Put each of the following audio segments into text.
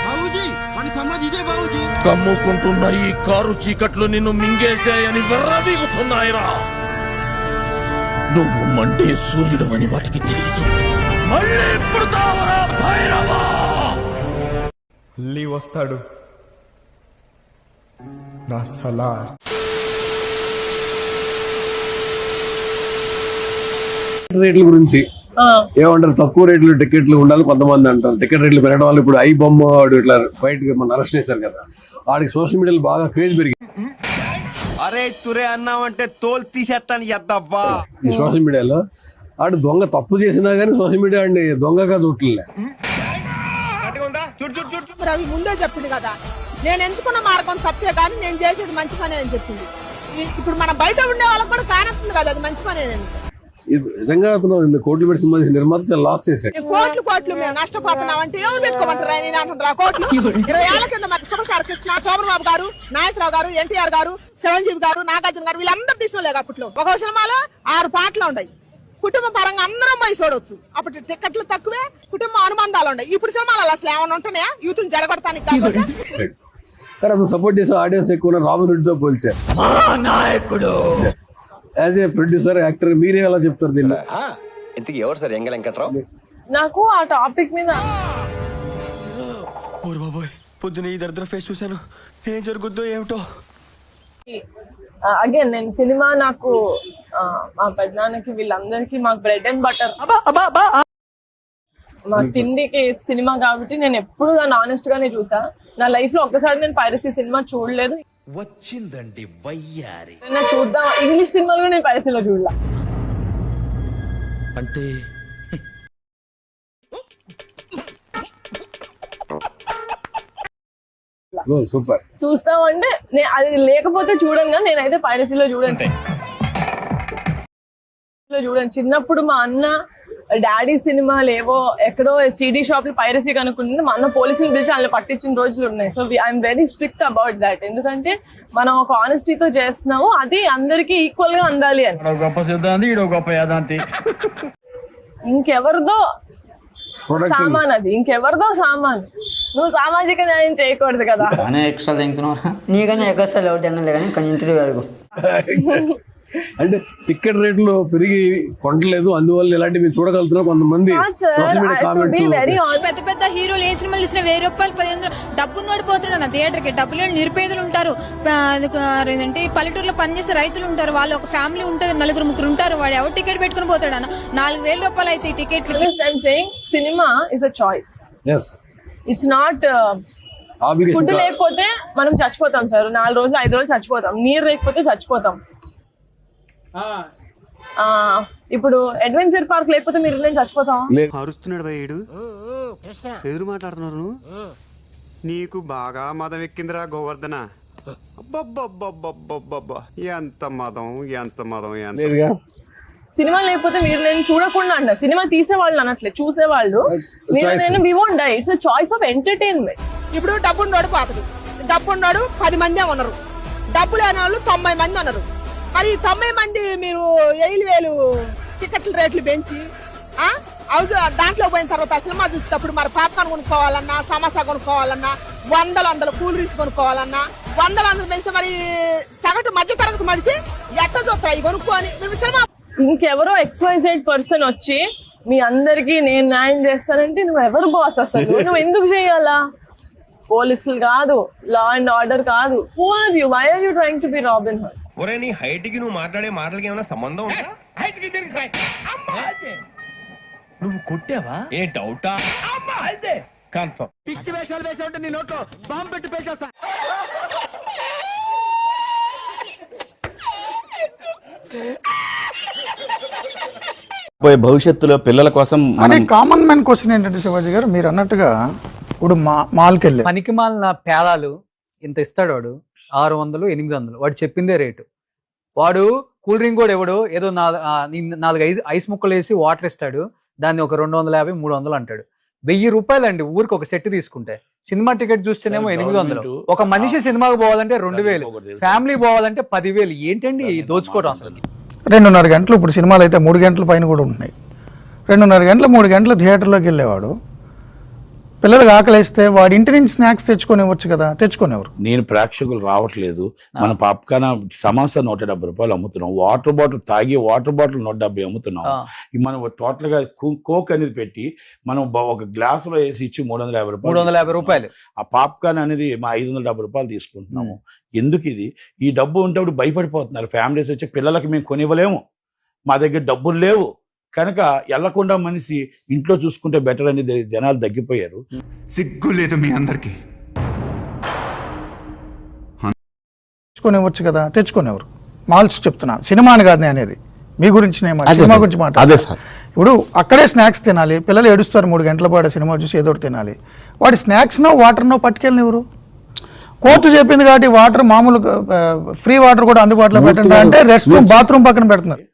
బాబూజీ మన సమాధి ఇదే బాబూజీ కమ్ముకుంటున్న ఈ కారు చీకట్లు నిన్ను మింగేశాయని వెర్రవీగుతున్నాయిరా. నువ్వు మండే సూర్యుడు అని వాటికి తెలియదు. మళ్ళీ ఇప్పుడు తావరా భైరవా! మళ్ళీ వస్తాడు. నా సలార్. రేట్ల గురించి. ఏమంటారు? తక్కువ రేట్లు టికెట్లు ఉండాలి కొంతమంది అంటారు. టికెట్ రేట్లు పెరగడం వల్ల ఇప్పుడు ఐ బొమ్మ వాడు ఇట్లా బయట మన అరెస్ట్ చేశారు కదా. వాడికి సోషల్ మీడియాలో బాగా క్రేజ్ పెరిగింది అరే తురే అన్నావంటే తోలు తీసేస్తాను ఎద్దవ్వా. ఈ సోషల్ మీడియాలో ఆడు దొంగ తప్పు చేసినా కానీ సోషల్ మీడియా అండి దొంగగా చూడలే రవి ముందే చెప్పింది కదా. నేను ఎంచుకున్న మార్గం తప్పే కానీ నేను చేసేది మంచి పని అని చెప్పింది. ఇప్పుడు మన బయట ఉండే వాళ్ళకి కూడా కానొస్తుంది కదా అది మంచి పని అని. నిజంగా అతను కోట్లు పెట్టి సంబంధించిన నిర్మాత చాలా లాస్ చేశాడు. కోట్లు కోట్లు మేము నష్టపోతున్నాం అంటే ఎవరు పెట్టుకోమంటారు నేను అంత కోట్లు? ఇరవై ఏళ్ళ కింద కృష్ణ సోమబాబు గారు నాగేశ్వరరావు గారు ఎన్టీఆర్ గారు చిరంజీవి గారు నాగార్జున గారు వీళ్ళందరూ తీసుకోలేదు అప్పట్లో. ఒక సినిమాలో ఆరు పాటలు ఉన్నాయి. కుటుంబ పరంగా అందరం పోయి చూడొచ్చు. అప్పుడు టికెట్లు తక్కువే కుటుంబ అనుబంధాలు ఉన్నాయి. ఇప్పుడు సినిమాలు అసలు ఏమైనా ఉంటున్నాయా? యూత్ జరగొడతానికి కాబట్టి కానీ అతను సపోర్ట్ చేసే ఆడియన్స్ ఎక్కువ రాబిన్ హుడ్తో పోల్చారు మా నాయకుడు యాజ్ ఏ ప్రొడ్యూసర్ యాక్టర్ మీరే ఎలా చెప్తారు దీన్ని? ఇంతకి ఎవరు సార్ ఎంగ వెంకట్రావు? నాకు ఆ టాపిక్ మీద ఓరు బాబోయ్ పొద్దున ఈ దరిద్ర ఫేస్ చూశాను. ఏం జరుగుద్దో ఏమిటో? అగైన్ నేను సినిమా నాకు మా పెద్దనాన్నకి వీళ్ళందరికీ మాకు బ్రెడ్ అండ్ బటర్ మా తిండికి సినిమా కాబట్టి నేను ఎప్పుడు దాన్ని ఆనెస్ట్ గానే చూసా. నా లైఫ్లో ఒక్కసారి నేను పైరసీ సినిమా చూడలేదు. వచ్చిందండి చూద్దాం ఇంగ్లీష్ సినిమాలు కూడా నేను పైరసీలో చూడలా. అంటే సూపర్. చూస్తామంటే నే- అది లేకపోతే కానీ నేనైతే పైరసీలో చూడండి చూడండి చిన్నప్పుడు మా అన్న డాడీ సినిమాలు ఏవో ఎక్కడో సిడి షాప్లో పైరసీ కనుక్కుంటే మా అన్న పోలీసులు పిలిచి వాళ్ళని పట్టించిన రోజులు ఉన్నాయి. So I'm very strict about that ఎందుకంటే మనం ఒక ఆనెస్టీతో చేస్తున్నాము అది అందరికీ ఈక్వల్గా అందాలి అని. గొప్ప సిద్ధాంతి ఈడో గొప్ప యాదాంతి. ఇంకెవరిదో సామాన్ అది. ఇంకెవరిదో సామాన్. నువ్వు సామాజిక న్యాయం చేయకూడదు కదా. బాగానే ఎక్స్ట్రా తింటున్నావు నీకన్నా ఎగస్ట్రా ఎవరు తినలే కానీ కానీ ఇంటర్వ్యూ అడుగు. అంటే టికెట్ రేట్లు పెరిగి కొంటలేదు అందువల్ల ఇలాంటివి మీరు చూడగలుగుతున్నారు కొంతమంది సోషల్ మీడియా కామెంట్స్ వెరీ పెద్ద పెద్ద హీరోలు ఏ సినిమాలు ఇచ్చిన వెయ్యి రూపాయలు పది వందలు డబ్బును పడిపోతున్నాడు థియేటర్కి. డబ్బులు నిరుపేదలు ఉంటారు. ఏంటంటే పల్లెటూరులో పనిచేసే రైతులు ఉంటారు. వాళ్ళు ఒక ఫ్యామిలీ ఉంటుంది నలుగురు ముగ్గురు ఉంటారు. వాడు ఎవరు టికెట్ పెట్టుకుని పోతాడు అన్న? నాలుగు వేల రూపాయలు అయితే ఈ టికెట్లు cinema is a choice yes it's not food లేకపోతే మనం చచ్చిపోతాం సార్ నాలుగు రోజులు ఐదు రోజులు చచ్చిపోతాం. నీరు లేకపోతే చచ్చిపోతాం. ఆ, ఇప్పుడు అడ్వెంచర్ పార్క్ లేకపోతే మీరు నేను చచ్చిపోతాం? అరుస్తున్నాడు భయ్యుడు ఎదురు మాట్లాడుతున్నారు నువ్వు? నీకు బాగా మదం ఎక్కిందిరా గోవర్ధన. ఎంత మదం ఎంత మదం ఎంత సినిమా లేకపోతే మీరు నేను చూడకుండా అంట. సినిమా తీసే వాళ్ళు అనట్లే చూసేవాళ్ళు. మీరు. నేను we won't die it's choice of entertainment ఇప్పుడు డబ్బున్నోడు పాతడు డబ్బున్నోడు పది మందే ఉన్నారు. డబ్బు లేని వాళ్ళు తొంభై మంది ఉన్నారు. మరి ఈ తొంభై మంది మీరు ఏళ్ళు వేలు టికెట్ల రేట్లు పెంచి ఆ హౌస్ దాంట్లో పోయిన తర్వాత సినిమా చూసేటప్పుడు మరి పాప్కార్న్ కొనుక్కోవాలన్నా సమోసా కొనుక్కోవాలన్నా వందల వందల కూల్ డ్రింక్స్ కొనుక్కోవాలన్నా వందల వందలు పెంచితే మరి సగటు మధ్య తరగతి మనిషి ఎట్ట చూస్తారు ఇవి కొనుక్కోని. మేము సినిమా ఇంకెవరో ఎక్స్వైజెడ్ పర్సన్ వచ్చి మీ అందరికి నేను న్యాయం చేస్తానంటే నువ్వు ఎవరు బాస్ అసలు? నువ్వు ఎందుకు చేయాలా? పోలీసులు కాదు లా అండ్ ఆర్డర్ కాదు. Who are you why are you trying to be Robin Hood ఒరే నీ హైట్కి నువ్వు మాట్లాడే మాటలకి ఏమైనా సంబంధం ఉందా? నువ్వు కొట్టావా? ఏ డౌటా కన్ఫర్మ్ పిచ్చి వేషాలు వేసా ఉంటే నీ నోట్లో బాంబు పెట్టి పేచేస్తా పోయే భవిష్యత్తులో పిల్లల కోసం మనం కామన్ మ్యాన్ క్వశ్చన్ ఏంటంటే శివాజీ గారు మీరు అన్నట్టుగా ఇప్పుడు మా మాల్కి వెళ్ళారు పనికి మాలిన పేలాలు ఇంత ఇస్తాడు వాడు. ఆరు వందలు ఎనిమిది వందలు. వాడు చెప్పిందే రేటు. వాడు కూల్ డ్రింక్ కూడా ఎవడు ఏదో నాలుగు ఐదు ఐస్ ముక్కలు వేసి వాటర్ ఇస్తాడు. దాన్ని ఒక రెండు వందల యాభై మూడు వందలు అంటాడు. వెయ్యి రూపాయలు అండి ఊరికి ఒక సెట్ తీసుకుంటే. సినిమా టికెట్ చూస్తేనేమో ఎనిమిది వందలు. ఒక మనిషి సినిమాకి పోవాలంటే రెండు వేలు? ఫ్యామిలీ పోవాలంటే పదివేలు. ఏంటండి దోచుకోవడం అసలు? రెండున్నర గంటలు ఇప్పుడు సినిమాలు అయితే మూడు గంటల పైన కూడా ఉంటున్నాయి. రెండున్నర గంటలు మూడు గంటలు థియేటర్లోకి వెళ్ళేవాడు. పిల్లలకు ఆకలిస్తే వాడి ఇంటి నుంచి స్నాక్స్ తెచ్చుకొని ఇవ్వచ్చు కదా తెచ్చుకునేవారు. నేను ప్రేక్షకులు రావట్లేదు. మన పాప్కాన సమోసా నూట డెబ్బై రూపాయలు అమ్ముతున్నాం. వాటర్ బాటిల్ తాగి వాటర్ బాటిల్ నూట డెబ్బై అమ్ముతున్నాం. మనం టోటల్గా కో- కోక్ అనేది పెట్టి మనం ఒక గ్లాస్లో వేసి ఇచ్చి మూడు వందల యాభై మూడు రూపాయలు వందల యాభై రూపాయలు. ఆ పాప్కార్న్ అనేది మా ఐదు వందల డెబ్బై రూపాయలు తీసుకుంటున్నాము. ఎందుకు ఇది? ఈ డబ్బు ఉంటే భయపడిపోతున్నారు. ఫ్యామిలీస్ వచ్చి పిల్లలకి మేము కొనివ్వలేము. మా దగ్గర డబ్బులు లేవు. కనుక వెళ్ళకుండా మనిషి ఇంట్లో చూసుకుంటే బెటర్ అనేది జనాలు తగ్గిపోయారు. సిగ్గు లేదు మీ అందరికి. తెచ్చుకొని ఇవ్వచ్చు కదా తెచ్చుకునేవారు. మాల్స్ చెప్తున్నా సినిమా అని కాదు అనేది. మీ గురించి సినిమా. గురించి మాట అదే సార్. ఇప్పుడు అక్కడే స్నాక్స్ తినాలి పిల్లలు ఏడుస్తారు మూడు గంటల పాటు సినిమా చూసి ఏదో ఒకటి తినాలి. వాడి స్నాక్స్నో వాటర్నో పట్టుకెళ్ళిన ఎవరు? కోర్టు చెప్పింది కాబట్టి వాటర్ మామూలు ఫ్రీ వాటర్ కూడా అందుబాటులో పెట్టండి అంటే రెస్ట్ రూమ్ బాత్రూమ్ పక్కన పెడుతున్నారు.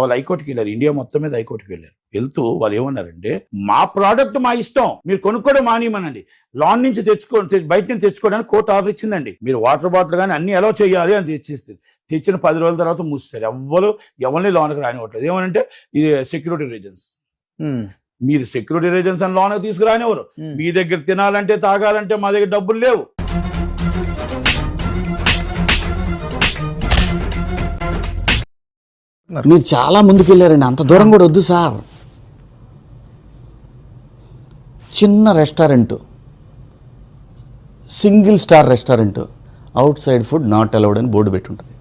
వాళ్ళు హైకోర్టుకి వెళ్ళారు. ఇండియా మొత్తం మీద హైకోర్టుకి వెళ్ళారు. వెళ్తూ వాళ్ళు ఏమన్నారంటే మా ప్రోడక్ట్ మా ఇష్టం. మీరు కొనుక్కోవడం మానేయమనండి. లాన్ నుంచి తెచ్చుకో బయట నుంచి తెచ్చుకోవడానికి కోర్టు ఆర్డర్ ఇచ్చిందండి. మీరు వాటర్ బాటిల్ కానీ అన్ని ఎలా చేయాలి అని తెచ్చిస్తుంది. తెచ్చిన పది రోజుల తర్వాత మూస్తారు ఎవ్వరు ఎవరిని లోన్కి రానివ్వట్లేదు. ఏమనంటే ఇది సెక్యూరిటీ రీజన్స్ మీరు సెక్యూరిటీ రీజన్స్ అని లోన్కి తీసుకురానివ్వరు. మీ దగ్గర తినాలంటే తాగాలంటే మా దగ్గర డబ్బులు లేవు. మీరు చాలా ముందుకెళ్ళారండి. అంత దూరం కూడా వద్దు సార్. చిన్న restaurant. Single star restaurant. Outside food not allowed అని బోర్డు పెట్టి ఉంటుంది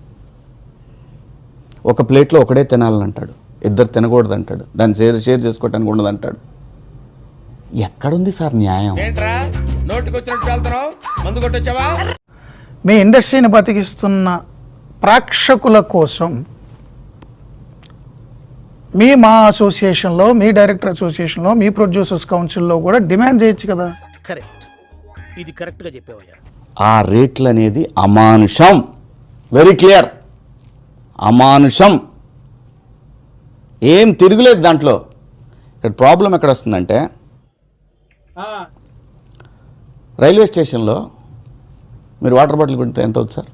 ఒక ప్లేట్లో ఒకడే తినాలని అంటాడు ఇద్దరు తినకూడదు అంటాడు దాన్ని షేర్ షేర్ చేసుకోవటానికి ఉండదు అంటాడు ఎక్కడుంది సార్ న్యాయం? మీ ఇండస్ట్రీని బతికిస్తున్న ప్రేక్షకుల కోసం మీ మా అసోసియేషన్లో మీ డైరెక్టర్ అసోసియేషన్లో మీ ప్రొడ్యూసర్స్ కౌన్సిల్లో కూడా డిమాండ్ చేయొచ్చు కదా? కరెక్ట్ ఇది కరెక్ట్గా చెప్పావయ్యా. ఆ రేట్లు అనేది అమానుషం. Very clear అమానుషం. ఏం తిరుగులేదు దాంట్లో. ఇక్కడ ప్రాబ్లం ఎక్కడ వస్తుందంటే రైల్వే స్టేషన్లో మీరు వాటర్ బాటిల్ కొంటే ఎంత అవుతుంది సార్?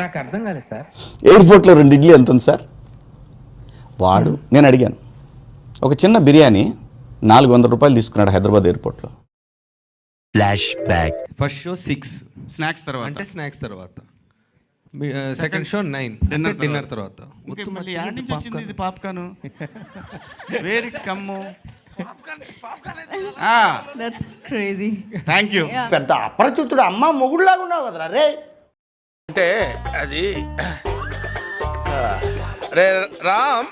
నాకు అర్థం కాలేదు సార్. ఎయిర్పోర్ట్లో రెండు ఇడ్లీ ఎంత ఉంది సార్? వాడు నేను అడిగాను. ఒక చిన్న బిర్యానీ నాలుగు వందల రూపాయలు తీసుకున్నాడు హైదరాబాద్ ఎయిర్పోర్ట్లో. Flashback first show six snacks తర్వాత. అంటే స్నాక్స్ తర్వాత. Second show nine dinner dinner తర్వాత. మళ్ళీ యాడ్ నుంచి వచ్చింది ఇది పాప్కార్న్. వేరి కమ్ము దట్స్ క్రేజీ థ్యాంక్ యూ పెద్ద అపరిచితుడు అమ్మ మొగుడులాగా ఉన్నావు కదరా రే. అంటే అది రే రామ్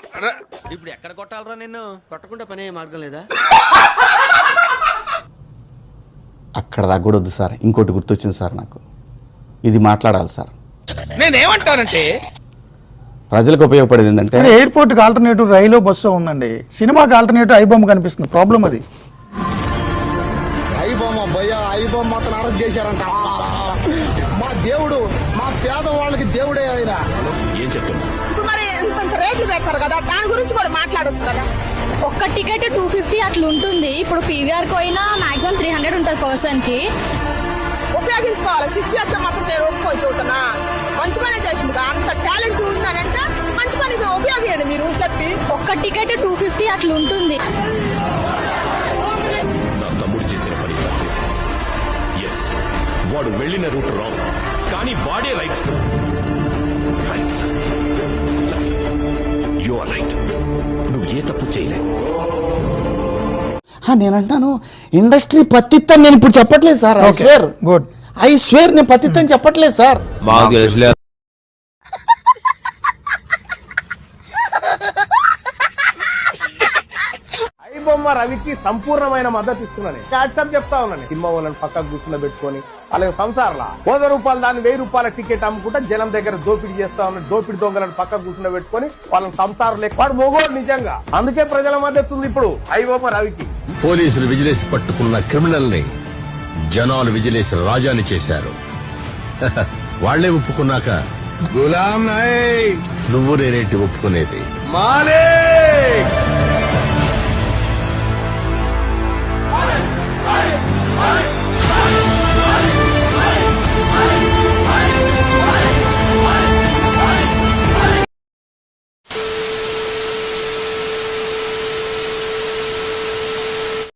ఇప్పుడు ఎక్కడ కొట్టాలరా నిన్ను? కొట్టకుండా పనే మార్గం లేదా? అక్కడ వద్దు సార్. ఇంకోటి గుర్తొచ్చింది సార్ నాకు. ఇది మాట్లాడాలి సార్. నేనేమంటానంటే ప్రజలకు ఉపయోగపడేది ఏంటంటే కానీ ఎయిర్పోర్ట్కి ఆల్టర్నేటివ్ రైలు బస్సు ఉందండి. సినిమాకి ఆల్టర్నేటివ్ ఐబొమ్మ కనిపిస్తుంది. ప్రాబ్లం అది. ఐబొమ్మ భయ ఐబొమ్మ అతను అరెస్ట్ చేశారంట. మా దేవుడు మా పేదవాళ్ళకి దేవుడే ఆయన. ఇప్పుడు మరి రేట్లు పెడతారు కదా దాని గురించి కూడా మాట్లాడొచ్చు కదా. ఒక్క టికెట్ టూ ఫిఫ్టీ అట్లా ఉంటుంది. ఇప్పుడు పీవీఆర్ పోయినా మాక్సిమం త్రీ హండ్రెడ్ ఉంటుంది పర్సన్కి. ఉపయోగించుకోవాలి. సిక్స్ ఇయర్స్ మాత్రం నేను ఒప్పుకోవాలి చూడటనా మంచి పనే చేసింది అంత టాలెంట్ ఉందని అంటే మంచి పని ఉపయోగించండి మీరు చెప్పి. ఒక్క టికెట్ టూ ఫిఫ్టీ అట్లా ఉంటుంది. నా తమ్ముడు చేసిన పని ఎస్ వాడు వెళ్ళిన రూట్ రాంగ్. కానీ వాడే right sir right sir you are right. నువ్వు ఏ తప్పు చేయలేదు ఆ, నేను అంటాను ఇండస్ట్రీ పత్తిత్తని నేను ఇప్పుడు చెప్పట్లేదు sir I swear good I swear నేను పత్తిత్తని చెప్పట్లేదు సార్. ఐబొమ్మ రవికి సంపూర్ణమైన మద్దతు ఇస్తున్నాను వాట్సాప్ చెప్తా ఉన్నాను సినిమా వాళ్ళని పక్కకు పెట్టుకొని అలాగే సంసారంలా? వంద రూపాయలు దాన్ని వెయ్యి రూపాయల టికెట్ అమ్ముకుంటా జనం దగ్గర దోపిడీ చేస్తా ఉన్నాడు దోపిడీ దొంగలను పక్కకు కూర్చుని పెట్టుకొని వాళ్ళని సంసారం లేక వాడు మొగోడు నిజంగా. అందుకే ప్రజల మద్దతు ఉంది ఇప్పుడు ఐబొమ్మ రవికి. పోలీసులు విజిలేసి పట్టుకున్న క్రిమినల్ని జనాలు విజిలేసి రాజాని చేశారు. వాళ్ళే ఒప్పుకున్నాక గులాం నాయ్ నువ్వు నేనేంటి ఒప్పుకునేది? మాలే